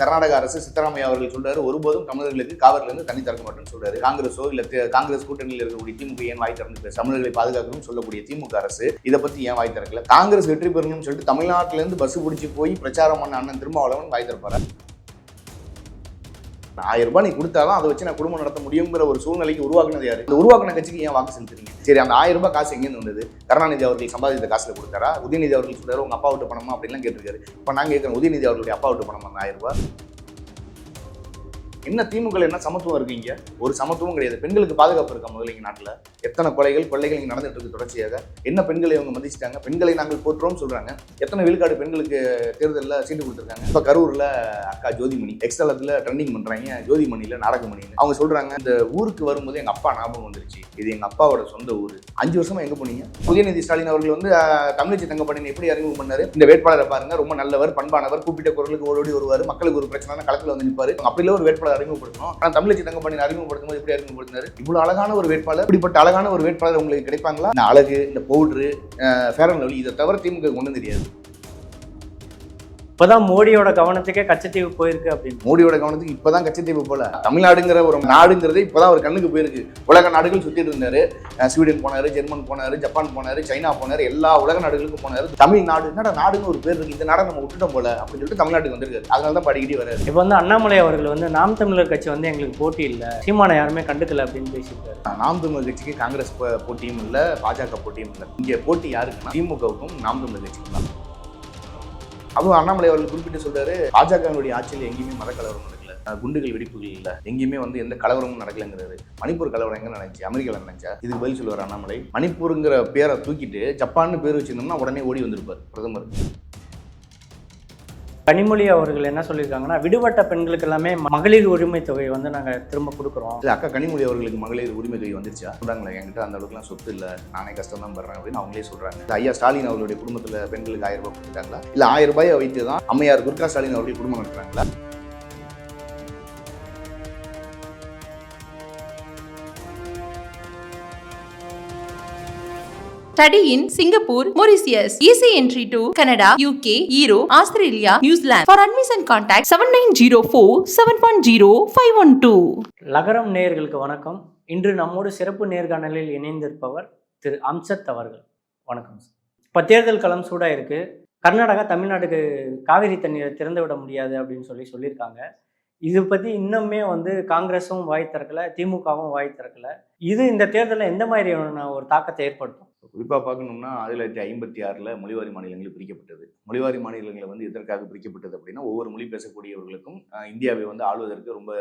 கர்நாடக அரசு சித்தராமையா அவர்கள் சொல்றாரு ஒருபோதும் தமிழர்களுக்கு காவிரில தண்ணி திறக்க மாட்டேன்னு சொல்றாரு. காங்கிரஸோ இல்ல காங்கிரஸ் கூட்டணியில் இருக்கக்கூடிய திமுக ஏன் வாய் திறந்து பேச தமிழர்களை பாதுகாக்கணும்னு சொல்லக்கூடிய திமுக அரசு இதை பத்தி ஏன் வாய் திறக்கல? காங்கிரஸ் வெற்றி பெறணும்னு சொல்லிட்டு தமிழ்நாட்டிலிருந்து பஸ் பிடிச்சி போய் பிரச்சாரம் பண்ண அண்ணன் திருமாவளவன் வாய் திறப்பாரு? ஆயிரம் ரூபாய் நீ கொடுத்தாதான் அதை வச்சு நான் குடும்பம் நடத்த முடியுங்கிற ஒரு சூழ்நிலைக்கு உருவாக்குனது யாரு? இந்த உருவாக்குன கட்சிக்கு ஏன் வாக்கு செலுத்துறீங்க? சரி அந்த ஆயிரம் ரூபாய் காசு எங்கேருந்து வந்தது? கருணாநிதி அவர்கள் சம்பாதித்த காசுல கொடுத்தாரா? உதயநிதி அவர்கள் சொல்றாரு உங்க அப்பா விட்டு பணமா? அப்படின்லாம் கேட்டிருக்காரு. இப்போ நான் கேட்கிறேன் உதயநிதி அவர்களுடைய அப்பா விட்டு பணமா? அந்த ஆயிரம் ரூபாய். என்ன திமுக என்ன சமத்துவம் இருக்கீங்க? ஒரு சமத்துவம் கிடையாது. பெண்களுக்கு பாதுகாப்பு இருக்கா முதல்ல இங்க நாட்டில்? எத்தனை கொலைகள் கொள்ளைகள் இங்கே நடந்துட்டு இருக்கு தொடர்ச்சியாக? என்ன பெண்களை இவங்க மதிச்சிட்டாங்க? பெண்களை நாங்கள் போற்றோம் சொல்றாங்க. எத்தனை விழுக்காடு பெண்களுக்கு தேர்தலில் சீட்டு கொடுத்துருக்காங்க? இப்போ கரூரில் அக்கா ஜோதிமணி எக்ஸ்தலத்தில் ட்ரெண்டிங் பண்ணுறாங்க ஜோதிமணியில நாடகமணின்னு. அவங்க சொல்றாங்க இந்த ஊருக்கு வரும்போது எங்கள் அப்பா ஞாபகம் வந்துருச்சு. இது எங்கள் அப்பாவோட சொந்த ஊர். அஞ்சு வருஷமாக எங்கே போனீங்க? உதயநிதி ஸ்டாலின் அவர்கள் வந்து தமிழ்ச்சி தமிழச்சி எப்படி அறிமுகம் பண்ணார்? இந்த வேட்பாளரை பாருங்க ரொம்ப நல்லவர் பண்பானவர் கூப்பிட்ட குரலுக்கு ஓடோடி வருவார் மக்களுக்கு ஒரு பிரச்சனை களத்தில் வந்து நிற்பார் அப்படியில் ஒரு வேட்பாளர் அறிமுகப்படுத்தணும். ஆனால் தமிழச்சி தங்கப்பண்ணின் அறிமுகப்படுத்தும் போது எப்படி அறிமுகப்படுத்தினாரு? இவ்வளோ அழகான ஒரு வேட்பாளர் இப்படிப்பட்ட அழகான ஒரு வேட்பாளர் உங்களுக்கு கிடைப்பாங்களா? இந்த அழகு இந்த பவுட்ரு ஃபேர் அண்ட் லவ்லி இதை தவிர திமுக ஒன்றும் தெரியாது. இப்பதான் மோடியோட கவனத்துக்கே கச்சத்தீவு போயிருக்கு அப்படின்னு. மோடியோட கவனத்துக்கு இப்பதான் கச்சத்தீவு போல. தமிழ்நாடுங்கிற ஒரு நாடுங்கிறது இப்பதான் ஒரு கண்ணுக்கு போயிருக்கு. உலக நாடுகள் சுத்திட்டு இருந்தாரு. ஸ்வீடன் போனாரு ஜெர்மன் போனாரு ஜப்பான் போனாரு சைனா போனாரு எல்லா உலக நாடுகளுக்கும் போனாரு. தமிழ்நாடு என்னடா நாடுன்னு ஒரு பேர் இருக்கு. இந்த நாடை நம்ம விட்டுட்டோம் போல அப்படின்னு சொல்லிட்டு தமிழ்நாட்டுக்கு வந்திருக்காரு. அதனால தான் படிக்கடி வராரு இப்போ வந்து அண்ணாமலை அவர்கள் வந்து நாம் தமிழர் கட்சி வந்து எங்களுக்கு போட்டி இல்லை. சீமானை யாருமே கண்டுக்கல அப்படின்னு பேசியிருக்காரு. நாம் தமிழர் கட்சிக்கு காங்கிரஸ் போட்டியும் இல்ல பாஜக போட்டியும் இல்ல. இங்க போட்டி யாருக்குன்னா திமுகவுக்கும் நாம் தமிழர் கட்சிக்கும் தான். அதுவும் அண்ணாமலை அவர்கள் குறிப்பிட்டு சொல்றாரு பாஜகவினுடைய ஆட்சியில் எங்கேயுமே மத கலவரம் நடக்கல குண்டுகள் வெடிப்புகள் இல்ல. எங்கேயுமே வந்து எந்த கலவரமும் நடக்கலங்கிறாரு. மணிப்பூர் கலவரம் எங்க நடந்துச்சு? அமெரிக்கா நடந்துச்சா? இதுக்கு பதில் சொல்லுவார் அண்ணாமலை. மணிப்பூருங்கிற பேரை தூக்கிட்டு ஜப்பான்னு பேர் வச்சிருந்தோம்னா உடனே ஓடி வந்திருப்பார் பிரதமர். கனிமொழி அவர்கள் என்ன சொல்லியிருக்காங்கன்னா விடுபட்ட பெண்களுக்கு எல்லாமே மகளிர் உரிமை தொகை வந்து நாங்கள் திரும்ப கொடுக்குறோம். இல்லை அக்கா கனிமொழி அவர்களுக்கு மகளிர் உரிமை தொகை வந்துருச்சா? சொல்கிறாங்களே என்கிட்ட அந்த அளவுக்குலாம் சொத்து இல்லை. நானே கஷ்டம் தான் படுறேன் அப்படின்னு அவங்களே சொல்கிறாங்க இந்த ஐயா ஸ்டாலின் அவர்களுடைய குடும்பத்தில் பெண்களுக்கு ஆயிரம் ரூபாய் கொடுத்துட்டாங்களா? இல்லை ஆயிரம் ரூபாயை வைத்து தான் அம்மையார் துர்கா ஸ்டாலின் அவர்கள் குடும்பம் நடத்துறாங்களா? Study in Singapore Mauritius easy entry to Canada UK Euro Australia New Zealand. For admission contact seven nine zero four seven one zero five one two நகரம் நேயர்களுக்கு வணக்கம். இன்று நம்மோடு சிறப்பு நேர்காணலில் இணைந்திருப்பவர் திரு அம்சத் அவர்கள். வணக்கம் சார் இப்போ தேர்தல் களம் சூடாக இருக்கு. கர்நாடகா தமிழ்நாட்டுக்கு காவிரி தண்ணீரை திறந்து விட முடியாது அப்படின்னு சொல்லி சொல்லியிருக்காங்க. இது பற்றி இன்னுமே வந்து காங்கிரஸும் வாய் திறக்கல திமுகவும் வாய் திறக்கல. இது இந்த தேர்தலில் எந்த மாதிரியான ஒரு தாக்கத்தை ஏற்படுத்தும்? குறிப்பாக பார்க்கணும்னா ஆயிரத்தி தொள்ளாயிரத்தி ஐம்பத்தி ஆறில் மொழிவாரி மாநிலங்கள் பிரிக்கப்பட்டது. மொழிவாரி மாநிலங்களை வந்து எதற்காக பிரிக்கப்பட்டது அப்படின்னா ஒவ்வொரு மொழி பேசக்கூடியவர்களுக்கும் இந்தியாவை வந்து ஆளுவதற்கு ரொம்ப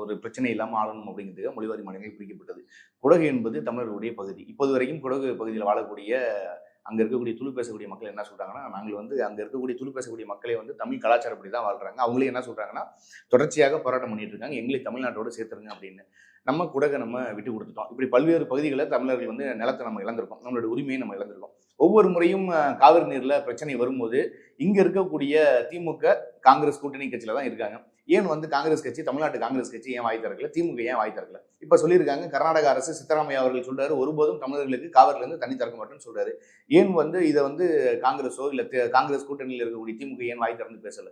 ஒரு பிரச்சனை இல்லாமல் ஆளணும் அப்படிங்கிறதுக்காக மொழிவாரி மாநிலங்கள் பிரிக்கப்பட்டது. குடகு என்பது தமிழர்களுடைய பகுதி. இப்போது வரைக்கும் குடகு பகுதியில் வாழக்கூடிய அங்கே இருக்கக்கூடிய துளு பேசக்கூடிய மக்கள் என்ன சொல்கிறாங்கன்னா நாங்கள் வந்து அங்கே இருக்கக்கூடிய துளு பேசக்கூடிய மக்களே வந்து தமிழ் கலாச்சாரப்படி தான் வாழ்கிறாங்க அவங்களே என்ன சொல்கிறாங்கன்னா தொடர்ச்சியாக போராட்டம் பண்ணிட்டு இருக்காங்க. எங்களை தமிழ்நாட்டோடு சேர்த்துருங்க அப்படின்னு. நம்ம குடகை நம்ம விட்டு கொடுத்துட்டோம். இப்படி பல்வேறு பகுதிகளில் தமிழர்கள் வந்து நிலத்தை நம்ம இழந்திருக்கோம். நம்மளோட உரிமையை நம்ம இழந்திருக்கோம். ஒவ்வொரு முறையும் காவிரி நீரில் பிரச்சனை வரும்போது இங்கே இருக்கக்கூடிய திமுக காங்கிரஸ் கூட்டணி கட்சியில தான் இருக்காங்க. ஏன் வந்து காங்கிரஸ் கட்சி தமிழ்நாட்டு காங்கிரஸ் கட்சி ஏன் வாய் திறக்கல? திமுக ஏன் வாய் திறக்கல? இப்ப சொல்லியிருக்காங்க கர்நாடக அரசு சித்தராமையா அவர்கள் சொல்றாரு ஒருபோதும் தமிழர்களுக்கு காவிரில இருந்து தண்ணி திறக்க மாட்டேன்னு சொல்றாரு. ஏன் வந்து இதை வந்து காங்கிரஸோ இல்ல காங்கிரஸ் கூட்டணியில் இருக்கக்கூடிய திமுக ஏன் வாய் திறந்து பேசல?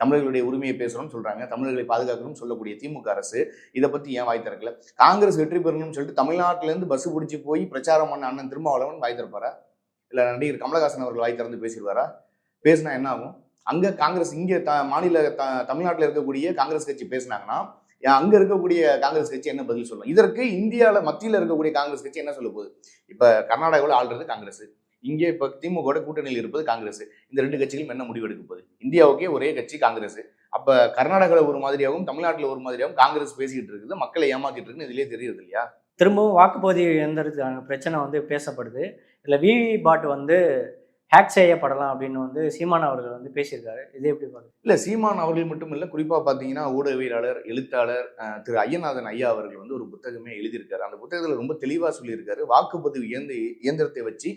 தமிழர்களுடைய உரிமையை பேசுறோம்னு சொல்றாங்க தமிழர்களை பாதுகாக்கணும்னு சொல்லக்கூடிய திமுக அரசு இதை பத்தி ஏன் வாய் திறக்கல? காங்கிரஸ் வெற்றி பெறணும்னு சொல்லிட்டு தமிழ்நாட்டுல இருந்து பஸ் பிடிச்சி போய் பிரச்சாரம் பண்ண அண்ணன் திருமாவளவன் வாய் திறப்பாரா? இல்ல நடிகர் கமலஹாசன் அவர்கள் வாய் திறந்து பேசிடுவாரா? பேசினா என்ன ஆகும்? அங்க காங்கிரஸ் இங்க த மாநில த தமிழ்நாட்டில் இருக்கக்கூடிய காங்கிரஸ் கட்சி பேசினாங்கன்னா அங்க இருக்கக்கூடிய காங்கிரஸ் கட்சி என்ன பதில் சொல்லும்? இதற்கு இந்தியாவில் மத்தியில் இருக்கக்கூடிய காங்கிரஸ் கட்சி என்ன சொல்ல போகுது? இப்ப கர்நாடகாவில் ஆள்றது காங்கிரஸ். இங்கே இப்ப திமுக கூட்டணியில் இருப்பது காங்கிரஸ். இந்த ரெண்டு கட்சிகளும் என்ன முடிவு எடுக்க போகுது? இந்தியாவுக்கே ஒரே கட்சி காங்கிரஸ். அப்ப கர்நாடகாவில் ஒரு மாதிரியாகவும் தமிழ்நாட்டில் ஒரு மாதிரியாகவும் காங்கிரஸ் பேசிக்கிட்டு இருக்குது. மக்களை ஏமாத்திட்டு இருக்குன்னு இதுலயே தெரியுது இல்லையா? திரும்பவும் வாக்குப்பதிவு எந்த பிரச்சனை வந்து பேசப்படுது. இதில் விவி பாட் வந்து ஹேக் செய்யப்படலாம் அப்படின்னு வந்து சீமான் அவர்கள் வந்து பேசியிருக்காரு. இது எப்படி பாருங்க இல்லை சீமான் அவர்கள் மட்டும் இல்லை குறிப்பாக பார்த்தீங்கன்னா ஊடகவியலாளர் எழுத்தாளர் திரு ஐயநாதன் ஐயா அவர்கள் வந்து ஒரு புத்தகமே எழுதியிருக்காரு. அந்த புத்தகத்தில் ரொம்ப தெளிவாக சொல்லியிருக்காரு. வாக்குப்பதிவு இயந்த இயந்திரத்தை வச்சு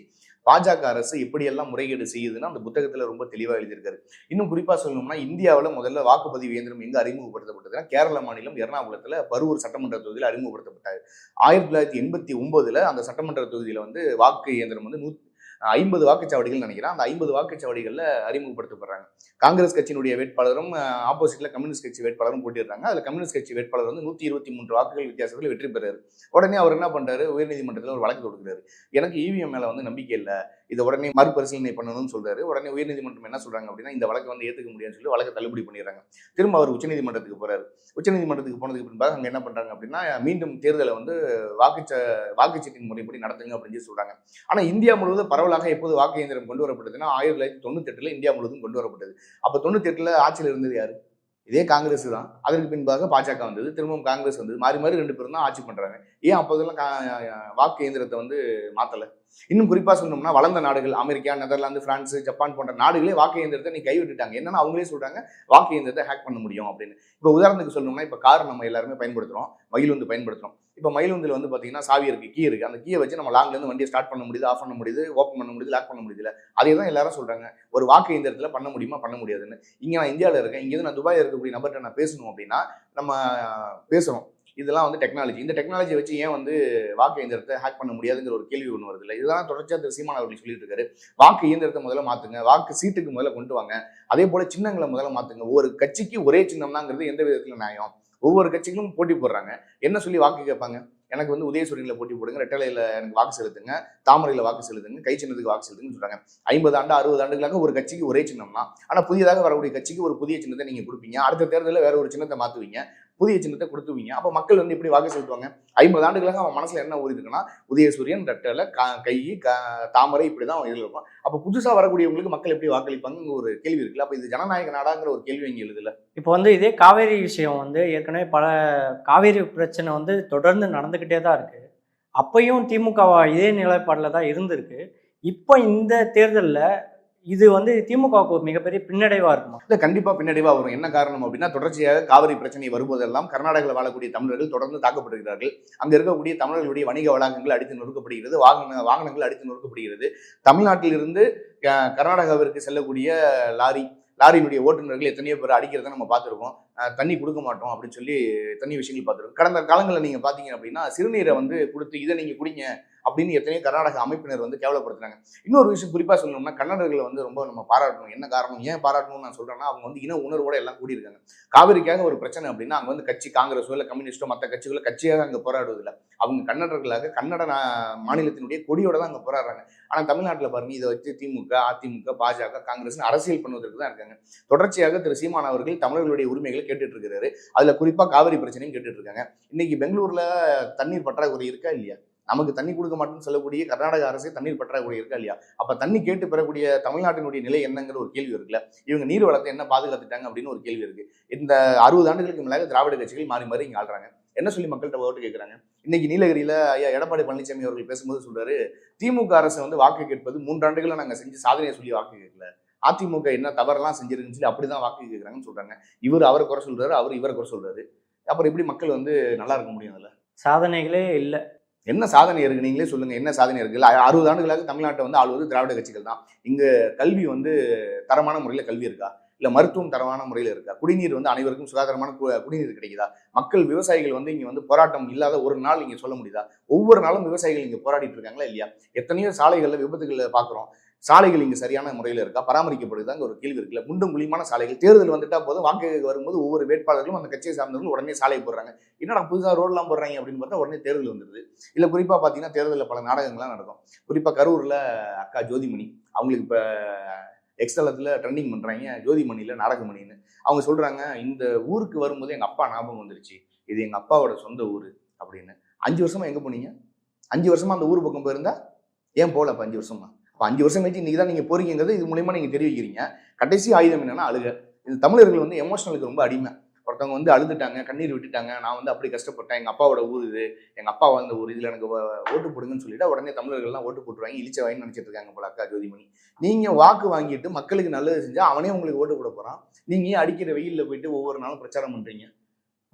பாஜக அரசு எப்படியெல்லாம் முறைகேடு செய்யுதுன்னா அந்த புத்தகத்தில் ரொம்ப தெளிவாக எழுதியிருக்காரு. இன்னும் குறிப்பாக சொல்லணும்னா இந்தியாவில் முதல்ல வாக்குப்பதிவு இயந்திரம் எங்கே அறிமுகப்படுத்தப்பட்டதுன்னா கேரள மாநிலம் எர்ணாகுளத்தில் பரூர் சட்டமன்ற தொகுதியில் அறிமுகப்படுத்தப்பட்டார். ஆயிரத்தி தொள்ளாயிரத்தி எண்பத்தி ஒன்பதுல அந்த சட்டமன்ற தொகுதியில் வந்து வாக்கு இயந்திரம் வந்து நூ ஐம்பது வாக்குச்சாவடிகள் நினைக்கிறேன். அந்த ஐம்பது வாக்குச்சாவடிகளில் அறிமுகப்படுத்தப்படுறாங்க. காங்கிரஸ் கட்சியினுடைய வேட்பாளரும் ஆப்போசிட்ல கம்யூனிஸ்ட் கட்சி வேட்பாளரும் போட்டிடுறாங்க அதில் கம்யூனிஸ்ட் கட்சி வேட்பாளர் வந்து நூற்றி இருபத்தி மூன்று வாக்குகள் வித்தியாசத்தில் வெற்றி பெறாரு. உடனே அவர் என்ன பண்ணுறாரு உயர்நீதிமன்றத்தில் ஒரு வழக்கு தொடுக்கிறாரு. எனக்கு இவிஎம் மேலே வந்து நம்பிக்கை இல்லை. இதை உடனே மறுபரிசீலனை பண்ணணும்னு சொல்றாரு. உடனே உயர்நீதிமன்றம் என்ன சொல்றாங்க அப்படின்னா இந்த வழக்கை வந்து ஏற்றுக்க முடியாதுன்னு சொல்லி வழக்கை தள்ளுபடி பண்ணிடுறாங்க. திரும்ப அவர் உச்சநீதிமன்றத்துக்கு போறாரு. உச்சநீதிமன்றத்துக்கு போனதுக்கு பின்பாக அங்கே என்ன பண்றாங்க அப்படின்னா மீண்டும் தேர்தலை வந்து வாக்குச்ச வாக்குச்சீட்டின் முறைப்படி நடத்துங்க அப்படின்னு சொல்றாங்க. ஆனா இந்தியா முழுவதும் பரவலாக எப்போது வாக்கு இயந்திரம் கொண்டு வரப்பட்டதுன்னா ஆயிரத்தி தொள்ளாயிரத்தி தொண்ணூத்தி இந்தியா முழுவதும் கொண்டு வரப்பட்டது. அப்ப தொண்ணூத்தி ஆட்சியில் இருந்தது யாரு? இதே காங்கிரஸ் தான். அதற்கு பின்பாக பாஜக வந்தது. திரும்பவும் காங்கிரஸ் வந்தது. மாறி மாறி ரெண்டு பேரும் தான் ஆட்சி பண்றாங்க. ஏன் அப்போதெல்லாம் வாக்கு இயந்திரத்தை வந்து மாத்தலை? இன்னும் குறிப்பாக சொன்னோம்னா வளர்ந்த நாடுகள் அமெரிக்கா நெதர்லாந்து பிரான்ஸ் ஜப்பான் போன்ற நாடுகளே வாக்கு இயந்திரத்தை நீ கைவிட்டுட்டாங்க. என்னன்னா அவங்களே சொல்கிறாங்க வாக்கு இயந்திரத்தை ஹேக் பண்ண முடியும் அப்படின்னு. இப்போ உதாரணத்துக்கு சொல்லணும்னா இப்போ கார் நம்ம எல்லாருமே பயன்படுத்துகிறோம் மயில் வந்து பயன்படுத்துகிறோம் இப்போ மயிலுந்தில் வந்து பார்த்தீங்கன்னா சாவி இருக்குது கீ இருக்குது அந்த கீயை வச்சு நம்ம லாங்லேருந்து வண்டியை ஸ்டார்ட் பண்ண முடியுது ஆஃப் பண்ண முடியுது ஓப்பன் பண்ண முடியுது லாக் பண்ண முடியுதுல. அதே தான் எல்லாரும் சொல்கிறாங்க ஒரு வாக்கு இயந்திரத்தில் பண்ண முடியுமா பண்ண முடியாதுன்னு. இங்கே நான் இந்தியாவில் இருக்கேன். இங்கேருந்து நான் துபாயில் இருக்கக்கூடிய நபர்கிட்ட நான் பேசணும் அப்படின்னா நம்ம பேசுகிறோம் இதெல்லாம் வந்து டெக்னாலஜி இந்த டெக்னாலஜி வச்சு ஏன் வந்து வாக்கு இயந்திரத்தை ஹேக் பண்ண முடியாதுங்கிற ஒரு கேள்வி ஒன்று வருது இல்லை? இதெல்லாம் தொடர்ச்சியாக திரு சீமான் அவர்கள் சொல்லிட்டு இருக்காரு. வாக்கு இயந்திரத்தை முதல்ல மாத்துங்க. வாக்கு சீட்டுக்கு முதல்ல கொண்டு வாங்க. அதே போல சின்னங்களை முதல்ல மாத்துங்க. ஒரு கட்சிக்கு ஒரே சின்னம்னாங்கிறது எந்த விதத்துல நியாயம்? ஒவ்வொரு கட்சிகளும் போட்டி போடுறாங்க. என்ன சொல்லி வாக்கு கேட்பாங்க? எனக்கு வந்து உதயசூரியனில் போட்டி போடுங்க ரெட்டலையில் எனக்கு வாக்கு செலுத்துங்க தாமரையில் வாக்கு செலுத்துங்க கை சின்னத்துக்கு வாக்கு செலுத்துங்கன்னு சொல்கிறாங்க ஐம்பது ஆண்டு அறுபது ஆண்டுகளாக ஒரு கட்சிக்கு ஒரே சின்னம்னா ஆனால் புதியதாக வரக்கூடிய கட்சிக்கு ஒரு புதிய சின்னத்தை நீங்கள் கொடுப்பீங்க. அடுத்த தேர்தலில் வேற ஒரு சின்னத்தை மாற்றுவீங்க புதிய சின்னத்தை கொடுத்துவீங்க அப்போ மக்கள் வந்து எப்படி வாக்கு செலுத்துவாங்க? ஐம்பது ஆண்டுகளாக அவன் மனசுல என்ன ஊறி இருக்குன்னா உதயசூரியன் ரெட்டலை கா கை தாமரை இப்படி தான் இதில் இருக்கும் அப்போ புதுசாக வரக்கூடியவங்களுக்கு மக்கள் எப்படி வாக்களிப்பாங்க ஒரு கேள்வி இருக்குல்ல. அப்போ இது ஜனநாயக நாடாங்கிற ஒரு கேள்வி இங்கே எழுதுல. இப்போ வந்து இதே காவேரி விஷயம் வந்து ஏற்கனவே பல காவேரி பிரச்சனை வந்து தொடர்ந்து நடந்துக்கிட்டே தான் இருக்கு. அப்பையும் திமுக இதே நிலைப்பாடில் தான் இருந்திருக்கு. இப்போ இந்த தேர்தலில் இது வந்து திமுகவுக்கு ஒரு மிகப்பெரிய பின்னடைவா இருக்குமா? இல்ல கண்டிப்பா பின்னடைவா வரும். என்ன காரணம் அப்படின்னா தொடர்ச்சியாக காவிரி பிரச்சனை வரும்போதெல்லாம் கர்நாடகாவில் வாழக்கூடிய தமிழர்கள் தொடர்ந்து தாக்கப்படுகிறார்கள். அங்க இருக்கக்கூடிய தமிழர்களுடைய வணிக வளாகங்கள் அடித்து நொறுக்கப்படுகிறது வாகன வாகனங்கள் அடித்து நொறுக்கப்படுகிறது. தமிழ்நாட்டிலிருந்து கர்நாடகாவிற்கு செல்லக்கூடிய லாரி லாரியினுடைய ஓட்டுநர்கள் எத்தனையோ பேர் அடிக்கிறத நம்ம பார்த்துருக்கோம். தண்ணி கொடுக்க மாட்டோம் அப்படின்னு சொல்லி தண்ணி விஷயங்கள் பார்த்துருக்கோம். கடந்த காலங்களில் நீங்கள் பார்த்தீங்க அப்படின்னா சிறுநீரை வந்து கொடுத்து இதை நீங்கள் குடிங்க அப்படின்னு எத்தனையோ கர்நாடக அமைப்பினர் வந்து கேவலப்படுத்துறாங்க. இன்னொரு விஷயம் குறிப்பா சொல்லணும்னா கன்னடர்களை வந்து ரொம்ப நம்ம பாராட்டணும். என்ன காரணம்? ஏன் பாராட்டணும்னு நான் சொல்றேன்னா அவங்க வந்து இன உணர்வோட எல்லாம் கூடியிருக்காங்க. காவிரிக்காக ஒரு பிரச்சனை அப்படின்னா அங்க வந்து கட்சி காங்கிரஸோ இல்லை கம்யூனிஸ்டோ மற்ற கட்சிகளோ கட்சியாக அங்க போராடுவதில்லை. அவங்க கன்னடர்களாக கன்னட மாநிலத்தினுடைய கொடியோட தான் அங்க போராடுறாங்க. ஆனா தமிழ்நாட்டில் பாருங்க இதை வச்சு திமுக அதிமுக பாஜக காங்கிரஸ் அரசியல் பண்ணுவதற்கு தான் இருக்காங்க. தொடர்ச்சியாக திரு சீமான் அவர்கள் தமிழர்களுடைய உரிமைகளை கேட்டுட்டு இருக்கிறாரு அதுல குறிப்பா காவிரி பிரச்சனையும் கேட்டுட்டு இருக்காங்க இன்னைக்கு பெங்களூர்ல தண்ணீர் பற்றாக்குறை இருக்கா இல்லையா? நமக்கு தண்ணி கொடுக்க மாட்டேன்னு சொல்லக்கூடிய கர்நாடக அரசே தண்ணீர் பற்றாக்குறை இருக்கா இல்லையா? அப்ப தண்ணி கேட்டு பெறக்கூடிய தமிழ்நாட்டினுடைய நிலை என்னங்கிற ஒரு கேள்வி இருக்குல்ல? இவங்க நீர் வளத்தை என்ன பாதுகாத்துட்டாங்க அப்படின்னு ஒரு கேள்வி இருக்கு. இந்த அறுபது ஆண்டுகளுக்கு மேலாக திராவிட கட்சிகள் மாறி மாறி இங்க ஆள்றாங்க. என்ன சொல்லி மக்கள்கிட்ட ஓட்டு கேட்குறாங்க இன்னைக்கு நீலகிரியில ஐயா எடப்பாடி பழனிசாமி அவர்கள் பேசும்போது சொல்றாரு திமுக அரசு வந்து வாக்கு கேட்பது மூன்றாண்டுகளை நாங்க செஞ்சு சாதனையை சொல்லி வாக்கு கேட்கல. அதிமுக என்ன தவறெல்லாம் செஞ்சிருக்குன்னு சொல்லி அப்படிதான் வாக்கு கேட்குறாங்கன்னு சொல்றாங்க. இவர் அவரை குறை சொல்றாரு அவர் இவரை குறை சொல்றாரு. அப்புறம் எப்படி மக்கள் வந்து நல்லா இருக்க முடியும் அதில்? சாதனைகளே இல்லை. என்ன சாதனை இருக்கு? நீங்களே சொல்லுங்க என்ன சாதனை இருக்குல்ல அறுபது ஆண்டுகளாக தமிழ்நாட்டை வந்து ஆளுவது திராவிட கட்சிகள் தான். இங்க கல்வி வந்து தரமான முறையில் கல்வி இருக்கா? இல்ல மருத்துவம் தரமான முறையில் இருக்கா? குடிநீர் வந்து அனைவருக்கும் சுகாதாரமான கு- குடிநீர் கிடைக்குதா? மக்கள் விவசாயிகள் வந்து இங்க வந்து போராட்டம் இல்லாத ஒரு நாள் இங்க சொல்ல முடியுதா? ஒவ்வொரு நாளும் விவசாயிகள் இங்க போராடிட்டு இருக்காங்களா இல்லையா? எத்தனையோ சாலைகள்ல விபத்துகளில் பாக்குறோம் சாலைகள் இங்கே சரியான முறையில் இருக்கா? பராமரிக்கப்படுதாங்க ஒரு கேள்வி இருக்குல்ல. குண்டும் குழியுமான சாலைகள். தேர்தல் வந்துட்டா போதும். வாக்கு வரும்போது ஒவ்வொரு வேட்பாளர்களும் அந்த கட்சியை சார்ந்தவர்கள் உடனே சாலை போடுறாங்க. என்னடா புதுசாக ரோடெலாம் போடுறாங்க அப்படின்னு பார்த்தா உடனே தேர்தல் வந்துடுது இல்லை குறிப்பாக பார்த்தீங்கன்னா தேர்தலில் பல நாடகங்கள்லாம் நடக்கும். குறிப்பாக கரூரில் அக்கா ஜோதிமணி அவங்களுக்கு இப்போ எக்ஸ்தலத்தில் ட்ரெண்டிங் பண்றாங்க. ஜோதிமணியில நாடகமணின்னு. அவங்க சொல்றாங்க இந்த ஊருக்கு வரும்போது எங்கள் அப்பா ஞாபகம் வந்துருச்சு. இது எங்கள் அப்பாவோட சொந்த ஊர் அப்படின்னு. அஞ்சு வருஷமா எங்கே போனீங்க? அஞ்சு வருஷமா அந்த ஊர் பக்கம் போயிருந்தா? ஏன் போகல இப்போ அஞ்சு வருஷமா? இப்போ அஞ்சு வருஷம் கழிச்சு இன்னைக்கு தான் நீங்க போறீங்கிறது இது மூலயமா நீங்க தெரிவிக்கிறீங்க. கடைசி ஆயுதம் என்னன்னா அழுக. இது தமிழர்கள் வந்து எமோஷனலுக்கு ரொம்ப அடிமை. ஒருத்தவங்க வந்து அழுதுட்டாங்க கண்ணீர் விட்டுட்டாங்க நான் வந்து அப்படி கஷ்டப்பட்டேன் எங்க அப்பாவோட ஊர் இது எங்க அப்பா வந்த ஊர் இதுல எனக்கு ஓட்டு போடுங்கன்னு சொல்லிட்டு உடனே தமிழர்கள்லாம் ஓட்டு போட்டுருவாங்க இழிச்ச வாங்கி நினைச்சிட்டு இருக்காங்க போல அக்கா ஜோதிமணி. நீங்க வாக்கு வாங்கிட்டு மக்களுக்கு நல்லது செஞ்சா அவனே உங்களுக்கு ஓட்டு போட போறான். நீங்க ஏன் அடிக்கிற வெயில்ல போயிட்டு ஒவ்வொரு நாளும் பிரச்சாரம் பண்றீங்க?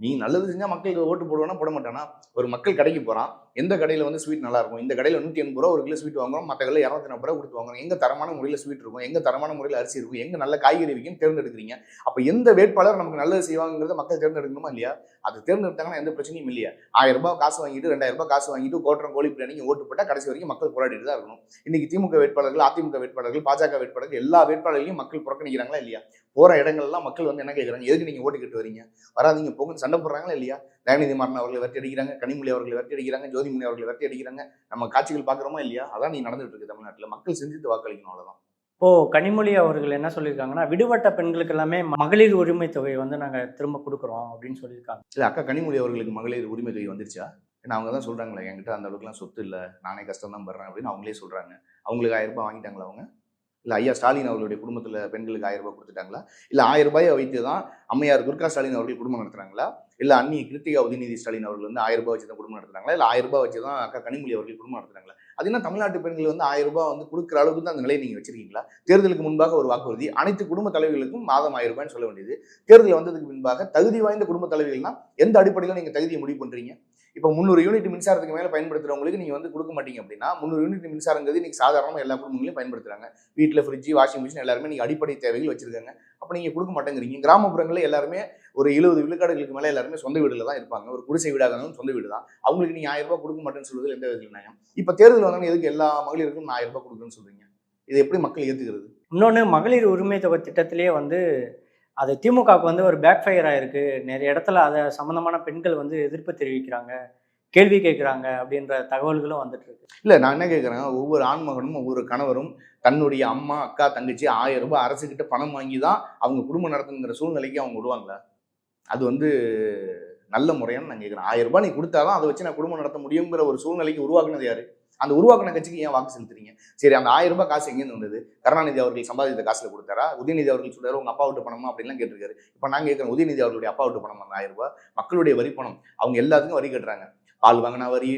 நீ நல்லது செஞ்சால் மக்களுக்கு ஓட்டு போடுவானா? போட மாட்டானா? ஒரு மக்கள் கடைக்கு போகிறான் எந்த கடையில் வந்து ஸ்வீட் நல்லா இருக்கும்? இந்த கடையில் நூற்றி எண்பது ரூபா ஒரு கிலோ ஸ்வீட் வாங்குறோம். மற்ற கடையில் இரநூத்தி நாற்பது ரூபா கொடுத்து வாங்குறோம். எங்கே தரமான முறையில் ஸ்வீட் இருக்கும்? எங்கே தரமான முறையில் அரிசி இருக்கும்? எங்கே நல்ல காய்கறி விற்கும்? தேர்ந்தெடுக்கிறீங்க. அப்போ எந்த வேட்பாளர் நமக்கு நல்லது செய்வாங்கிறத மக்கள் தேர்ந்தெடுக்கணுமா இல்லையா? அது தேர்ந்தெடுத்தாங்கன்னா எந்த பிரச்சனையும் இல்லையா? ஆயிரம் ரூபாய் காசு வாங்கிட்டு ரெண்டாயிரம் ரூபாய் காசு வாங்கிட்டு கோட்டரம் கோழி பிரியாணிக்கு ஓட்டு போட்டால் கடைசி வரைக்கும் மக்கள் போராடிட்டு தான் இருக்கணும். இன்னைக்கு திமுக வேட்பாளர்கள் அதிமுக வேட்பாளர்கள் பாஜக வேட்பாளர்கள் எல்லா வேட்பாளர்களையும் மக்கள் புறக்கணிக்கிறாங்களா இல்லையா? போற இடங்கள்லாம் மக்கள் வந்து என்ன கேட்குறாங்க எதுக்கு நீங்க ஓட்டு கேட்டு வரீங்க? வராதீங்க போங்கன்னு சண்டை போடுறாங்களா இல்லையா? தயநிதி மாறன் அவர்களை விரட்டி அடிக்கிறாங்க கனிமொழி அவர்களை விரட்டி அடிக்கிறாங்க ஜோதிமணி அவர்களை விரட்டி அடிக்கிறாங்க. நம்ம காட்சிகள் பார்க்குறோமா இல்லையா? அதான் நீ நடந்துட்டு இருக்கு தமிழ்நாட்டில். மக்கள் சிந்தித்து வாக்களிக்கணும் அவ்வளவுதான். இப்போ கனிமொழி அவர்கள் என்ன சொல்லியிருக்காங்கன்னா விடுபட்ட பெண்களுக்கு எல்லாமே மகளிர் உரிமை தொகை வந்து நாங்க திரும்ப கொடுக்குறோம் அப்படின்னு சொல்லியிருக்காங்க. இல்ல அக்கா கனிமொழி அவர்களுக்கு மகளிர் உரிமை தொகை வந்துருச்சா? ஏன்னா அவங்க தான் சொல்றாங்களே என்கிட்ட அந்த அளவுக்குலாம் சொத்து இல்லை. நானே கஷ்டம் தான் படுறேன் அப்படின்னு அவங்களே சொல்றாங்க. அவங்களுக்கு ஆயிரம் ரூபாய் வாங்கிட்டாங்களா அவங்க? இல்லை ஐயா ஸ்டாலின் அவர்களுடைய குடும்பத்தில் பெண்களுக்கு ஆயிரம் ரூபாய் கொடுத்துட்டாங்களா? இல்லை ஆயிரம் ரூபாயை வைத்து தான் அம்மையார் துர்கா ஸ்டாலின் அவர்கள் குடும்பம் நடத்துறாங்களா? இல்லை அன்னி கிருத்திகா உதயநிதி ஸ்டாலின் அவர்கள் வந்து ஆயிரம் ரூபாய் வச்சு தான் குடும்பம் நடத்துறாங்களா? இல்லை ஆயிரம் ரூபாய் வச்சு தான் அக்கா கனிமொழி அவர்கள் குடும்பம் நடத்துறாங்களா? அது என்ன தமிழ்நாட்டு பெண்கள் வந்து ஆயிரம் ரூபாய் வந்து கொடுக்குற அளவுக்கு தான் அந்த நிலையை நீங்கள் வச்சிருக்கீங்களா? தேர்தலுக்கு முன்பாக ஒரு வாக்குறுதி அனைத்து குடும்ப தலைவர்களுக்கும் மாதம் ஆயிரம் ரூபாய்னு சொல்ல வேண்டியது. தேர்தல் வந்ததுக்கு முன்பாக தகுதி வாய்ந்த குடும்ப தலைவர்கள்னா எந்த அடிப்படையில் நீங்கள் தகுதியை முடிவு பண்ணுறீங்க இப்போ முந்நூறு யூனிட் மின்சாரத்துக்கு மேலே பயன்படுத்துறவங்களுக்கு நீங்கள் வந்து கொடுக்க மாட்டீங்க அப்படின்னா முந்நூறு யூனிட் மின்சாரங்கிறது இன்னைக்கு சாதாரணமாக எல்லா குடும்பங்களையும் பயன்படுத்துகிறாங்க வீட்டில் ஃப்ரிட்ஜ் வாஷிங் மிஷின் எல்லாருமே நீங்கள் அடிப்படை தேவைகள் வச்சிருக்காங்க. அப்போ நீங்கள் கொடுக்க மாட்டேங்கிறீங்க. கிராமப்புறங்களில் எல்லாருமே ஒரு எழுபது விழுக்காடுகளுக்கு மேலே எல்லாருமே சொந்த வீடுல தான் இருப்பாங்க. ஒரு குடிசை வீடாக இருந்தாலும் சொந்த வீடு தான். அவங்களுக்கு நீ ஆயிரம் ரூபாய் கொடுக்க மாட்டேன்னு சொல்றதுல எந்த விதத்தில் நியாயம்? இப்போ தேர்தல் வந்தாலும் எதுக்கு எல்லா மகளிருக்கும் நான் ஆயிரம் ரூபாய் கொடுக்குறேன்னு சொல்றீங்க? இது எப்படி மக்கள் ஏற்றுக்கிறது இன்னொன்று மகளிர் உரிமை தொகை திட்டத்திலேயே வந்து அது திமுகவுக்கு வந்து ஒரு பேக் ஃபயர் ஆயிருக்கு நிறைய இடத்துல அதை சம்மந்தமான பெண்கள் வந்து எதிர்ப்பு தெரிவிக்கிறாங்க கேள்வி கேட்குறாங்க அப்படின்ற தகவல்களும் வந்துட்டு இருக்கு. இல்லை நான் என்ன கேட்குறேன் ஒவ்வொரு ஆண்மகனும் ஒவ்வொரு கணவரும் தன்னுடைய அம்மா அக்கா தங்கச்சி ஆயிரம் ரூபாய் அரசுக்கிட்ட பணம் வாங்கி தான் அவங்க குடும்பம் நடத்துங்கிற சூழ்நிலைக்கு அவங்க விடுவாங்களா அது வந்து நல்ல முறையான்னு நான் கேட்குறேன். ஆயிரம் ரூபாய் நீ கொடுத்தாதான் அதை வச்சு நான் குடும்பம் நடத்த முடியுங்கிற ஒரு சூழ்நிலைக்கு உருவாக்குனது யாரு? அந்த உருவாக்குன கட்சிக்கு ஏன் வாக்கு செலுத்துறீங்க? சரி அந்த ஆயிரம் ரூபாய் காசு எங்கேருந்து வந்தது? கருணாநிதி அவர்கள் சம்பாதித்த காசுல கொடுத்தாரா? உதயநிதி அவர்கள் சொல்றாரு உங்க அப்பா விட்டு பணமா? அப்படின்லாம் கேட்டிருக்காரு. இப்போ நாங்கள் கேட்குறோம் உதயநிதி அவர்களுடைய அப்பா விட்டு பணம் அந்த ஆயிரம் ரூபாய்? மக்களுடைய வரி பணம். அவங்க எல்லாத்துக்கும் வரி கட்டுறாங்க. பால் வாங்கினா வரி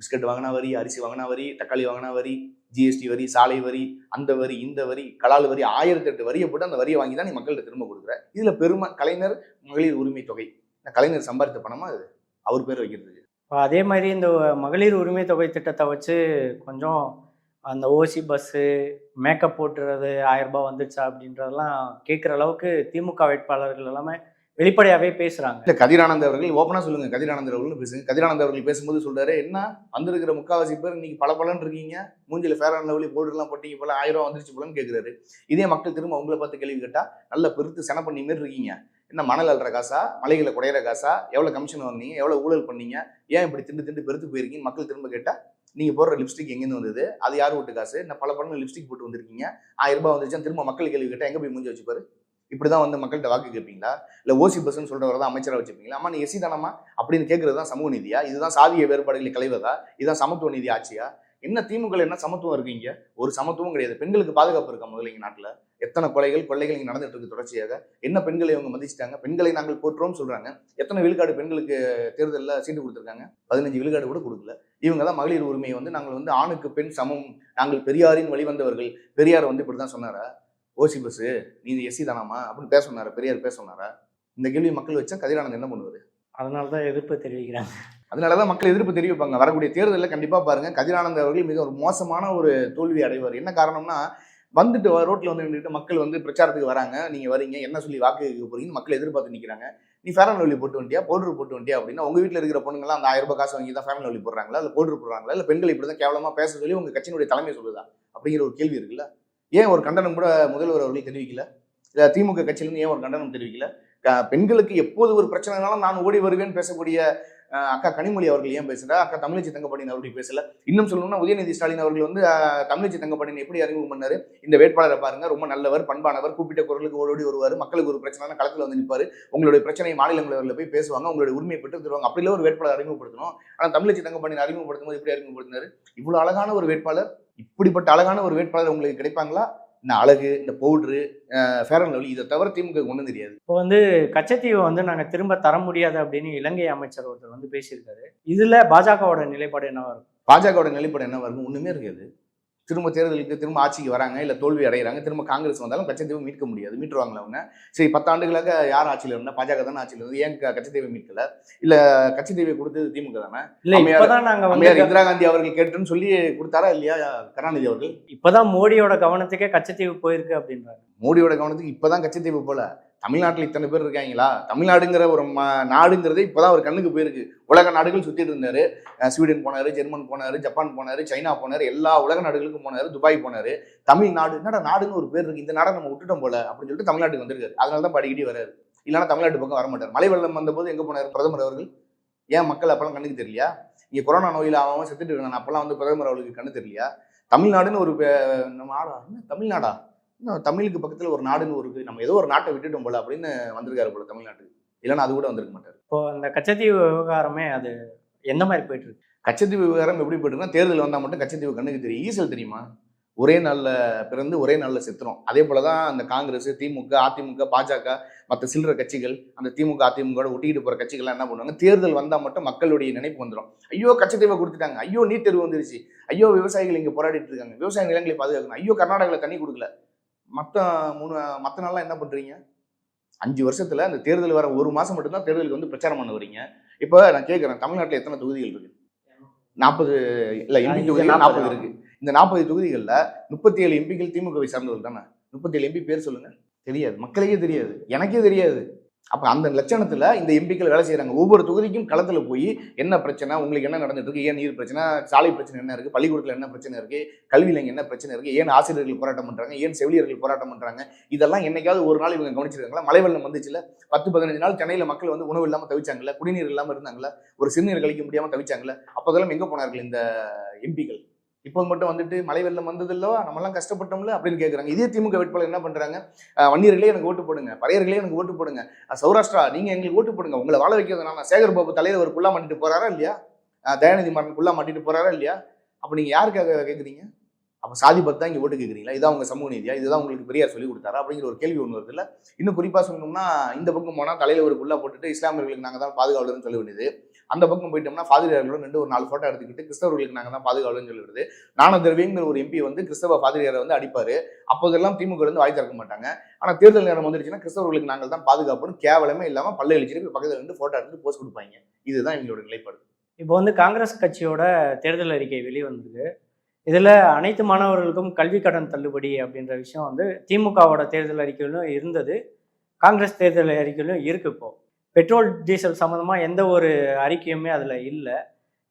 பிஸ்கட் வாங்கினா வரி அரிசி வாங்கினா வரி தக்காளி வாங்கினா வரி ஜிஎஸ்டி வரி சாலை வரி அந்த வரி இந்த வரி கலால் வரி ஆயிரத்தி எட்டு வரியை போட்டு அந்த வரியை வாங்கி தான் நீ மக்கள்கிட்ட திரும்ப கொடுக்குற. இதுல பெருமை கலைஞர் மகளிர் உரிமை தொகை. இந்த கலைஞர் சம்பாதித்த பணமா அது? அவர் பேர் வைக்கிறதுக்கு. இப்போ அதே மாதிரி இந்த மகளிர் உரிமை தொகை திட்டத்தை வச்சு கொஞ்சம் அந்த ஓசி பஸ்ஸு மேக்கப் போட்டுறது ஆயிரம் வந்துடுச்சா வந்துச்சா அப்படின்றதெல்லாம் கேட்குற அளவுக்கு திமுக வேட்பாளர்கள் எல்லாமே வெளிப்படையாகவே பேசுகிறாங்க இல்லை கதிரானந்த் அவர்கள் ஓப்பனாக சொல்லுங்கள் கதிரானந்த் அவர்கள் பேசுங்க. கதிரானந்த் அவர்கள் பேசும்போது சொல்கிறாரு என்ன? வந்திருக்கிற முக்காவாசி பேர் இன்னைக்கு பல பலன் இருக்கீங்க. மூஞ்சில் ஃபேர் அண்ட் லவ்லி போர்டுலாம் போட்டீங்க போல ஆயிரம் ரூபா வந்துருச்சு போலன்னு கேட்குறாரு இதே மக்கள் திரும்ப உங்களை பார்த்து கேள்வி கேட்டால் நல்ல பெருத்து சென பண்ணி மாரி இருக்கீங்க. என்ன மணல் அல்ற காசா? மலைகளை குடையிற காசா? எவ்வளவு கமிஷன் வாங்குனீங்க? எவ்வளவு ஊழல் பண்ணீங்க? ஏன் இப்படி திண்டு திண்டு பெருத்து போயிருக்கீங்க மக்கள் திரும்ப கேட்டா நீங்க போடுற லிப்ஸ்டிக் எங்கேருந்து வந்தது? அது யார் வீட்டு காசு? என்ன பல படம் லிப்ஸ்டிக் போட்டு வந்திருக்கீங்க. ஆயிரம் ரூபாய் வந்துருச்சா திரும்ப மக்கள் கேள்வி கேட்டா எங்க போய் முடிஞ்சு வச்சுப்பாரு இப்படிதான் வந்து மக்கள்கிட்ட வாக்கு கேட்பீங்களா? இல்ல ஓசி பஸ்ன்னு சொல்றவரை தான் அமைச்சரா வச்சிருப்பீங்களா அம்மா நீ எசி தானம்மா? அப்படின்னு கேட்குறது தான் சமூக நீதியா? இதுதான் சாதிய வேறுபாடுகளை கலைவதா இதுதான் சமத்துவ நீதி ஆட்சியா? என்ன திமுக என்ன சமத்துவம் இருக்கீங்க ஒரு சமத்துவம் கிடையாது. பெண்களுக்கு பாதுகாப்பு இருக்கா முதல்ல இங்க நாட்டில்? எத்தனை கொலைகள் கொள்ளைகள் இங்கே நடந்துட்டு இருக்கு தொடர்ச்சியாக? என்ன பெண்களை இவங்க மதிச்சிட்டாங்க? பெண்களை நாங்கள் போற்றோம்னு சொல்றாங்க. எத்தனை விழுக்காடு பெண்களுக்கு தேர்தலில் சீட்டு கொடுத்துருக்காங்க? பதினஞ்சு விழுக்காடு கூட கொடுக்கல. இவங்க தான் மகளிர் உரிமையை வந்து நாங்கள் வந்து ஆணுக்கு பெண் சமம் நாங்கள் பெரியாரின் வழிவந்தவர்கள் பெரியார் வந்து இப்படி தான் சொன்னாரா ஓசி பஸ் நீ எஸ்சி தானாமா அப்படின்னு பேச சொன்னாரா? பெரியார் பேச சொன்னாரா? இந்த கேள்வி மக்கள் வச்சா கதிரானந்த் என்ன பண்ணுவார்? அதனால தான் எதிர்ப்பு தெரிவிக்கிறாங்க. அதனாலதான் மக்கள் எதிர்ப்பு தெரிவிப்பாங்க. வரக்கூடிய தேர்தலில் கண்டிப்பா பாருங்க கதிரானந்த் அவர்கள் மிக ஒரு மோசமான ஒரு தோல்வி அடைவார். என்ன காரணம்னா வந்துட்டு ரோட்டில் ரோட்ல வந்து நின்றுட்டு மக்கள் வந்து பிரச்சாரத்துக்கு வராங்க. நீங்க வரீங்க என்ன சொல்லி வாக்கு கேட்க போறீங்கன்னு மக்கள் எதிர்பார்த்து நிக்கிறாங்க. நீ ஃபேரன் வழி லவ்லி போட்டு வண்டியா பவுடர் போட்டு வண்டியா அப்படின்னா உங்க வீட்டில் இருக்கிற பொண்ணுங்களாம் அந்த ஆயிரம் ரூபாய் காசு வாங்கி தான் ஃபேரன் வழி லவ்லி போடுறாங்களா? இல்ல பவுடர் போடுறாங்களா? இல்ல பெண்கள் இப்படி தான் கேவலமா பேச சொல்லி உங்க கட்சியினுடைய தலைமை சொல்லுதா? அப்படிங்கிற ஒரு கேள்வி இருக்குல்ல. ஏன் ஒரு கண்டனம் கூட முதல்வர் அவர்கள் தெரிவிக்கல? இல்ல திமுக கட்சியிலிருந்து ஏன் ஒரு கண்டனம் தெரிவிக்கல? பெண்களுக்கு எப்போது ஒரு பிரச்சனைனாலும் நான் ஓடி வருவேன்னு பேசக்கூடிய அக்கா கனிமொழி அவர்கள் ஏன் பேசுறா? அக்கா தமிழச்சி தங்கப்பாண்டியன் அவர்கள் பேசல. இன்னும் சொல்லணும்னா உதயநிதி ஸ்டாலின் அவர்கள் வந்து தமிழச்சி தங்கப்பாண்டியன் எப்படி அறிமுகம் பண்ணாரு? இந்த வேட்பாளரை பாருங்க. ரொம்ப நல்லவர் பண்பானவர் கூப்பிட்ட குரலுக்கு ஓடோடி வருவார். மக்களுக்கு ஒரு பிரச்சனை களத்துல வந்து நிற்பாரு உங்களுடைய பிரச்சனை மாநிலங்களில் போய் பேசுவாங்க. உங்களுடைய உரிமையை பெற்று தருவாங்க. அப்படில ஒரு வேட்பாளர் அறிமுகப்படுத்தணும். ஆனால் தமிழச்சி தங்கப்பாண்டியன் அறிமுகப்படுத்தும் போது எப்படி அறிமுகப்படுத்தினாரு? இவ்வளவு அழகான ஒரு வேட்பாளர் இப்படிப்பட்ட அழகான ஒரு வேட்பாளர் உங்களுக்கு கிடைப்பாங்களா? இந்த அழகு இந்த பவுட்ரு ஃபேர் அண்ட் லவ்லி இதை தவிர திமுக ஒன்றும் தெரியாது. இப்போ வந்து கச்சத்தீவை வந்து நாங்கள் திரும்ப தர முடியாது அப்படின்னு இலங்கை அமைச்சர் ஒருத்தர் வந்து பேசியிருக்காரு. இதில் பாஜகவோட நிலைப்பாடு என்னவா இருக்கும்? பாஜகவோட நிலைப்பாடு என்னவா இருக்கும்? ஒண்ணுமே இருக்காது. திரும்ப தேர்தலுக்கு திரும்ப ஆட்சிக்கு வராங்க இல்லை தோல்வி அடைகிறாங்க திரும்ப காங்கிரஸ் வந்தாலும் கச்சத்தீவை மீட்க முடியாது மீட்டுருவாங்களா அவங்க? சரி பத்தாண்டுகளாக யார் ஆட்சியில் இருந்தால் பாஜக தானே ஆட்சியில் இருந்து ஏன் கச்சத்தீவை மீட்கல? இல்லை கச்சத்தீவை கொடுத்தது திமுக தானே? இல்ல இந்திரா காந்தி அவர்கள் கேட்டுன்னு சொல்லி கொடுத்தாரா இல்லையா கருணாநிதி அவர்கள்? இப்பதான் மோடியோட கவனத்துக்கே கச்சத்தீவு போயிருக்கு அப்படின்றாங்க. மோடியோட கவனத்துக்கு இப்பதான் கச்சத்தீவு போல. தமிழ்நாட்டில் இத்தனை பேர் இருக்காங்களா? தமிழ்நாடுங்கிற ஒரு ம- இப்போ தான் ஒரு கண்ணுக்கு போயிருக்கு. உலக நாடுகள் சுற்றிட்டு இருந்தாரு. ஸ்வீடன் போனார் ஜெர்மன் போனாரு ஜப்பான் போனார் சைனா போனார் எல்லா உலக நாடுகளுக்கும் போனாரு துபாய் போனாரு. தமிழ்நாடு என்னடா நாடுன்னு ஒரு பேர் இருக்கு. இந்த நாடை நம்ம விட்டுட்டோம் போல அப்படின்னு சொல்லிட்டு தமிழ்நாட்டுக்கு வந்திருக்காரு. அதனால தான் படிக்கடி வராரு. இல்லைன்னா தமிழ்நாட்டு பக்கம் வர மாட்டார். மழை வெள்ளம் வந்தபோது எங்கே போனாரு பிரதமர் அவர்கள்? ஏன் மக்கள் அப்பெல்லாம் கண்ணுக்கு தெரியலையா? இங்கே கொரோனா நோயில் அவன் செத்துட்டு இருக்கான் அப்பெல்லாம் வந்து பிரதமர் அவர்களுக்கு கண்ணு தெரியலையா? தமிழ்நாடுன்னு ஒரு நம்ம ஆடா என்ன தமிழ்நாடா? தமிழுக்கு பக்கத்துல ஒரு நாடுன்னு ஒரு இருக்கு. நம்ம ஏதோ ஒரு நாட்டை விட்டுட்டோம் போல அப்படின்னு வந்திருக்காரு போல தமிழ்நாட்டுக்கு. இல்லைன்னா அது கூட வந்திருக்க மாட்டாரு. இப்போ அந்த கச்சத்தீவு விவகாரமே அது எந்த மாதிரி போயிட்டு இருக்கு? கச்சத்தீவு விவகாரம் எப்படி போயிட்டுருன்னா தேர்தல் வந்தா மட்டும் கச்சத்தீவு கண்ணுக்கு தெரியும். ஈசல் தெரியுமா? ஒரே நாள்ல பிறந்து ஒரே நாள்ல செத்துரும். அதே போலதான் அந்த காங்கிரஸ் திமுக அதிமுக பாஜக மற்ற சில்லற கட்சிகள் அந்த திமுக அதிமுக ஒட்டிக்கிட்டு போற கட்சிகள்லாம் என்ன பண்ணுவாங்க? தேர்தல் வந்தா மட்டும் மக்களுடைய நினைப்பு வந்துடும் ஐயோ கச்சத்தீவை கொடுத்துட்டாங்க. ஐயோ நீட் தேர்வு வந்துருச்சு. ஐயோ விவசாயிகள் இங்க போராடிட்டு இருக்காங்க. விவசாய நிலங்களை பாதுகாக்கணும். ஐயோ கர்நாடகாவில் தண்ணி கொடுக்கல. மற்ற மூணு மற்ற நாள்லாம் என்ன பண்றீங்க? அஞ்சு வருஷத்துல அந்த தேர்தல் வர ஒரு மாசம் மட்டும்தான் தேர்தலுக்கு வந்து பிரச்சாரம் பண்ண வரீங்க. இப்போ நான் கேட்குறேன் தமிழ்நாட்டில் எத்தனை தொகுதிகள் இருக்கு? நாற்பது இல்ல எம்பி தொகுதிகள் 40 நாற்பது இருக்கு. இந்த நாற்பது தொகுதிகளில் முப்பத்தி ஏழு எம்பிக்கள் திமுகவை சார்ந்தவர்கள் தானே? முப்பத்தி ஏழு எம்பி பேர் சொல்லுங்க. தெரியாது மக்களுக்கே தெரியாது எனக்கே தெரியாது. அப்போ அந்த லட்சணத்தில் இந்த எம்பிக்கள் வேலை செய்கிறாங்க ஒவ்வொரு தொகுதிக்கும் களத்தில் போய் என்ன பிரச்சனை? உங்களுக்கு என்ன நடந்துட்டு இருக்கு? ஏன் நீர் பிரச்சனை? சாலை பிரச்சனை என்ன இருக்குது பள்ளிக்கூடத்தில் என்ன பிரச்சனை இருக்குது கல்வியில் என்ன பிரச்சனை இருக்குது ஏன் ஆசிரியர்கள் போராட்டம் பண்ணுறாங்க ஏன் செவிலியர்கள் போராட்டம் பண்ணுறாங்க இதெல்லாம் என்னைக்காவது ஒரு நாள் இவங்க கவனிச்சிருக்காங்களா? மழை வெள்ளம் வந்துச்சுல? பத்து பதினஞ்சு நாள் சென்னையில் மக்கள் வந்து உணவு இல்லாமல் தவிச்சாங்கல்ல? குடிநீர் இல்லாமல் இருந்தாங்களா ஒரு சிறுநீர் கழிக்க முடியாமல் தவிச்சாங்கல்ல? அப்போதெல்லாம் எங்கே போனார்கள் இந்த எம்பிக்கள்? இப்போ மட்டும் வந்துட்டு மழை வெள்ளம் வந்தது இல்லவா கஷ்டப்பட்டோம்ல அப்படின்னு கேட்குறாங்க இதே திமுக வேட்பாளர் என்ன பண்ணுறாங்க வன்னியர்களே எனக்கு ஓட்டு போடுங்க. பறையர்களே எனக்கு ஓட்டு போடுங்க. சௌராஷ்டிரா நீங்கள் எங்களுக்கு ஓட்டு போடுங்க. உங்களை வாழ வைக்கிறது நான் சேகர் பாபு தலையில் ஒரு குள்ளா மாட்டிட்டு போகிறாரா இல்லையா? தயாநிதி மாறன் குள்ளா மாட்டிட்டு போகிறாரா இல்லையா? அப்போ நீங்கள் யாருக்காக கேட்குறீங்க அப்போ சாதி பத்து தான் இங்கே ஓட்டு கேட்குறீங்களா இதான் உங்கள் சமூக நீதியா? இதுதான் உங்களுக்கு பெரியார் சொல்லி கொடுத்தாரா? அப்படிங்கிற ஒரு கேள்வி ஒன்று வருது இல்லை? இன்னும் குறிப்பாக சொல்லணும்னா இந்த பக்கம் போனால் தலையில் ஒரு குள்ளா போட்டுட்டு இஸ்லாமியர்களுக்கு நாங்கள் தான் பாதுகாவலர்னு சொல்ல வேண்டியது. அந்த பக்கம் போயிட்டோம்னா பாதிரியார்களோட ரெண்டு ஒரு நாலு ஃபோட்டோ எடுத்துக்கிட்டு கிறிஸ்தவர்களுக்கு நாங்கள் தான் பாதுகாவலன்னு சொல்லிடுது நானும் திரவியங்கிற ஒரு எம்பி வந்து கிறிஸ்தவ பாதிரியாரை வந்து அடிப்பார். அப்போதெல்லாம் திமுக வந்து வாய் திறக்க மாட்டாங்க. ஆனால் தேர்தல் நேரம் வந்துருச்சுன்னா கிறிஸ்தவர்களுக்கு நாங்கள் தான் பாதுகாப்புன்னு கேவலமே இல்லாமல் பல்ல இழிச்சிட்டு போய் ரெண்டு இருந்து எடுத்து போஸ்ட் கொடுப்பாங்க. இதுதான் எங்களோட நிலைப்பாடு. இப்போ வந்து காங்கிரஸ் கட்சியோட தேர்தல் அறிக்கை வெளிவந்திருக்கு. இதில் அனைத்து மாணவர்களுக்கும் கல்வி கடன் தள்ளுபடி அப்படின்ற விஷயம் வந்து திமுகவோட தேர்தல் அறிக்கையிலும் இருந்தது. காங்கிரஸ் தேர்தல் அறிக்கையிலும் இருக்கு இப்போ. பெட்ரோல் டீசல் சம்மந்தமாக எந்த ஒரு அறிக்கையுமே அதில் இல்லை.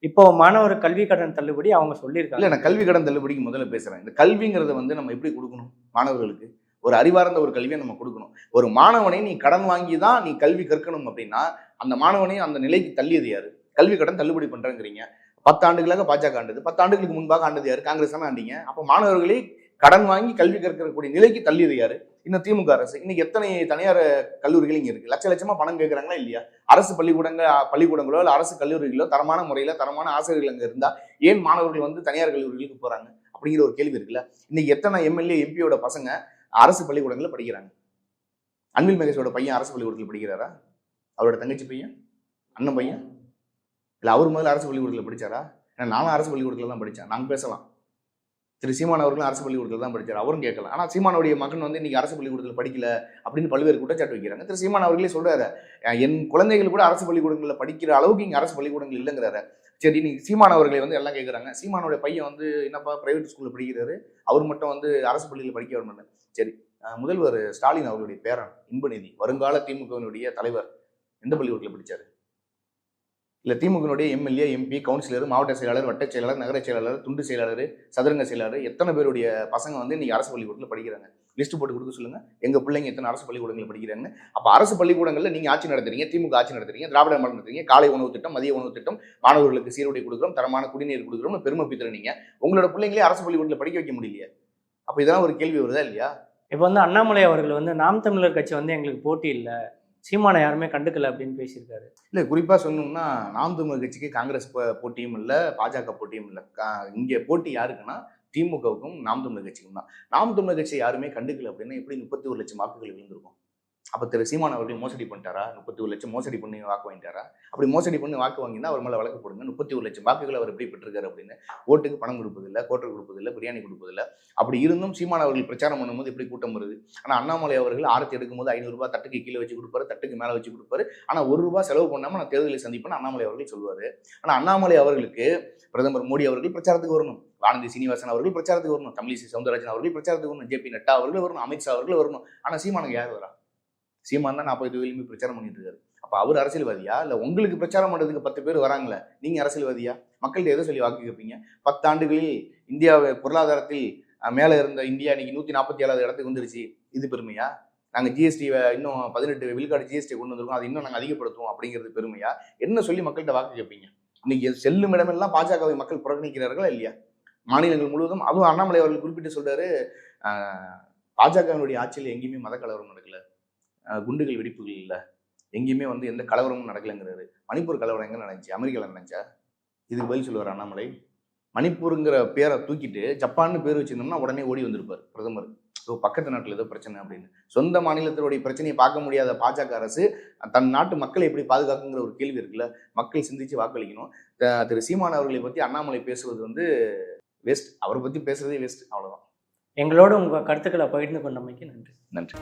இப்போ மாணவர் கல்வி கடன் தள்ளுபடி அவங்க சொல்லியிருக்காங்க. இல்லை நான் கல்வி கடன் தள்ளுபடிக்கு முதல்ல பேசுகிறேன் இந்த கல்விங்கிறத வந்து நம்ம எப்படி கொடுக்கணும் மாணவர்களுக்கு? ஒரு அறிவார்ந்த ஒரு கல்வியை நம்ம கொடுக்கணும். ஒரு மாணவனை நீ கடன் வாங்கி தான் நீ கல்வி கற்கணும் அப்படின்னா அந்த மாணவனை அந்த நிலைக்கு தள்ளியது யாரு? கல்வி கடன் தள்ளுபடி பண்ணுறேங்கிறீங்க பத்து ஆண்டுகளாக பாஜக ஆண்டது. பத்து ஆண்டுகளுக்கு முன்பாக ஆண்டது யாரு? காங்கிரஸ் தானே ஆண்டிங்க. அப்போ மாணவர்களை கடன் வாங்கி கல்வி கற்கக்கூடிய நிலைக்கு தள்ளியது யாரு? இன்னும் திமுக அரசு இன்னைக்கு எத்தனை தனியார் கல்லூரிகள் இங்கே இருக்கு? லட்ச லட்சமா பணம் கேட்குறாங்களா இல்லையா? அரசு பள்ளிக்கூடங்கள் பள்ளிக்கூடங்களோ இல்லை அரசு கல்லூரிகளோ தரமான முறையில தரமான ஆசிரியர்கள் அங்கே இருந்தா ஏன் மாணவர்கள் வந்து தனியார் கல்லூரிகளுக்கு போறாங்க? அப்படிங்கிற ஒரு கேள்வி இருக்குல்ல. இன்னைக்கு எத்தனை எம்எல்ஏ எம்பியோட பசங்க அரசு பள்ளிக்கூடங்களில் படிக்கிறாங்க? அன்பில் மகேஷோட பையன் அரசு பள்ளிக்கூடத்தில் படிக்கிறாரா? அவரோட தங்கச்சி பையன்? அண்ணன் பையன்? இல்லை அவர் முதல்ல அரசு பள்ளிக்கூடத்தில் படிச்சாரா? ஏன்னா நானும் அரசு பள்ளிக்கூடத்தில் தான் படித்தேன் நாங்கள் பேசலாம். திரு சீமான் அவர்களும் அரசு பள்ளிக்கூடத்தில் தான் படிச்சார். அவரும் கேட்கலாம் ஆனால் சீமானுடைய மகன் வந்து இன்றைக்கி அரசு பள்ளிக்கூடத்தில் படிக்கல அப்படின்னு பல்வேறு குற்றச்சாட்டு வைக்கிறாங்க. திரு சீமான் அவர்களே சொல்கிறாரு என் குழந்தைகள் கூட அரசு பள்ளிக்கூடங்களில் படிக்கிற அளவுக்கு இங்கே அரசு பள்ளிக்கூடங்கள் இல்லைங்கிறாரு. சரி இன்னைக்கு சீமான் அவர்களை வந்து எல்லாம் கேட்குறாங்க சீமானுடைய பையன் வந்து என்னப்பா பிரைவேட் ஸ்கூலில் படிக்கிறாரு. அவர் மட்டும் வந்து அரசு பள்ளியில் படிக்க வரணும் சரி முதல்வர் ஸ்டாலின் அவர்களுடைய பேரன் இன்பநிதி வருங்கால திமுகவினுடைய தலைவர் எந்த பள்ளிக்கூடத்தில் படித்தார் இல்லை திமுகனுடைய எம்எல்ஏ எம்பி கவுன்சிலர் மாவட்ட செயலாளர் வட்ட செயலாளர் நகர செயலாளர் துண்டு செயலாளர் சதுரங்க செயலாளர் எத்தனை பேருடைய பசங்க வந்து இன்றைக்கி அரசு பள்ளிக்கூடத்தில் படிக்கிறாங்க? லிஸ்ட் போட்டு கொடுக்க சொல்லுங்க. எங்க பிள்ளைங்க எத்தனை அரசு பள்ளிக்கூடங்களில் படிக்கிறாங்க அப்போ அரசு பள்ளிக்கூடங்களில் நீங்க ஆட்சி நடத்துறீங்க திமுக ஆட்சி நடத்துறீங்க திராவிட மாடல் நடத்துறீங்க காலை உணவு திட்டம் மதிய உணவு திட்டம் மாணவர்களுக்கு சீருடை கொடுக்குறோம் தரமான குடிநீர் கொடுக்குறோம் பெருமை பித்துறீங்க உங்களோட பிள்ளைங்களே அரசு பள்ளிக்கூடத்தில் படிக்க வைக்க முடியலையே? அப்போ இதெல்லாம் ஒரு கேள்வி வருதா இல்லையா? இப்போ வந்து அண்ணாமலை அவர்கள் வந்து நாம் தமிழர் கட்சி வந்து எங்களுக்கு போட்டி இல்லை. சீமானை யாருமே கண்டுக்கல அப்படின்னு பேசியிருக்காரு. இல்லை குறிப்பாக சொல்லணும்னா நாம் தமிழ் கட்சிக்கு காங்கிரஸ் போட்டியும் இல்லை பாஜக போட்டியும் இல்லை. இங்கே போட்டி யாருக்குன்னா திமுகவுக்கும் நாம் தமிழர் கட்சிக்கும் தான். நாம் தமிழர் கட்சி யாருமே கண்டுக்கல அப்படின்னா எப்படி முப்பத்தி ஒரு லட்சம் வாக்குகள் விழுந்திருக்கும்? அப்போ திரு சீமான் அவர்களையும் மோசடி பண்ணிட்டாரா? முப்பத்தி ஒரு லட்சம் மோசடி பண்ணி வாக்கு வாங்கிட்டாரா? அப்படி மோசடி பண்ணி வாக்கு வாங்கினா அவர் மேலே வழக்கு போடுங்க. முப்பத்தி ஒரு லட்சம் வாக்குகள் அவர் எப்படி பெற்றிருக்காரு அப்படின்னு ஓட்டுக்கு பணம் கொடுப்பதில்லை கோட்டர் கொடுப்பதில்லை பிரியாணி கொடுப்பதில்லை. அப்படி இருந்தும் சீமான் அவர்கள் பிரச்சாரம் பண்ணும்போது எப்படி கூட்டம் வருது. ஆனால் அண்ணாமலை அவர்கள் ஆரத்தி எடுக்கும்போது ஐநூறுரூபா தட்டுக்கு கீழே வச்சு கொடுப்பாரு தட்டுக்கு மேலே வச்சு கொடுப்பாரு. ஆனால் ஒரு ரூபா செலவு பண்ணாமல் நான் தேர்தலை சந்திப்பேன் அண்ணாமலை அவர்கள் சொல்லுவார். ஆனால் அண்ணாமலை அவர்களுக்கு பிரதமர் மோடி அவர்கள் பிரச்சாரத்துக்கு வரணும். வானதி சீனிவாசன் அவர்கள் பிரச்சாரத்துக்கு வரணும். தமிழிசை சவுந்தரராஜன் அவர்கள் பிரச்சாரத்துக்கு வரணும். ஜேபி நட்டா அவர்கள் வரணும். அமித்ஷா அவர்கள் வரணும். ஆனால் சீமானுக்கு யார் வரா? சீமான் தான் நாற்பது தொகுதியிலுமே பிரச்சாரம் பண்ணிட்டு இருக்காரு அப்போ அவர் அரசியல்வாதியா? இல்லை உங்களுக்கு பிரச்சாரம் பண்ணுறதுக்கு பத்து பேர் வராங்களே நீங்கள் அரசியல்வாதியா? மக்கள்கிட்ட எதை சொல்லி வாக்கு கேட்பீங்க? பத்தாண்டுகளில் இந்தியாவை பொருளாதாரத்தில் மேலே இருந்த இந்தியா இன்னைக்கு நூற்றி நாற்பத்தி ஏழாவது இடத்துக்கு வந்துருச்சு. இது பெருமையா? நாங்கள் ஜிஎஸ்டி இன்னும் பதினெட்டு விழுக்காடு ஜிஎஸ்டி கொண்டு வந்திருக்கோம். அதை இன்னும் நாங்கள் அதிகப்படுத்துவோம் அப்படிங்கிறது பெருமையா? என்ன சொல்லி மக்கள்கிட்ட வாக்கு கேட்பீங்க? இன்னைக்கு செல்லும் இடமெல்லாம் பாஜகவை மக்கள் புறக்கணிக்கிறார்களா இல்லையா? மாநிலங்கள் முழுவதும் அதுவும் அண்ணாமலை அவர்கள் குறிப்பிட்டு சொல்றாரு பாஜகவினுடைய ஆட்சியில் எங்கேயுமே மதக்கலவரம் நடக்கல. குண்டுகள் வெடிப்புகள் இல்லை. எங்கேயுமே வந்து எந்த கலவரமும் நடக்கலைங்கிறாரு. மணிப்பூர் கலவரம் எங்க நடந்துச்சு? அமெரிக்காவில் நடந்துச்சா? இதுக்கு பதில் சொல்லுவார் அண்ணாமலை. மணிப்பூருங்கிற பேரை தூக்கிட்டு ஜப்பான்னு பேர் வச்சிருந்தோம்னா உடனே ஓடி வந்திருப்பார் பிரதமர். ஸோ பக்கத்து நாட்டில் ஏதோ பிரச்சனை அப்படின்னு. சொந்த மாநிலத்தினுடைய பிரச்சனையை பார்க்க முடியாத பாஜக அரசு தன் நாட்டு மக்களை எப்படி பாதுகாக்குங்கிற ஒரு கேள்வி இருக்குல்ல? மக்கள் சிந்திச்சு வாக்களிக்கணும். திரு சீமான் அவர்களை பற்றி அண்ணாமலை பேசுவது வந்து வேஸ்ட் அவரை பற்றி பேசுறதே வேஸ்ட் அவ்வளோதான் எங்களோட உங்கள் கருத்துக்களை பகிர்ந்து கொண்டமைக்கு நன்றி. நன்றி.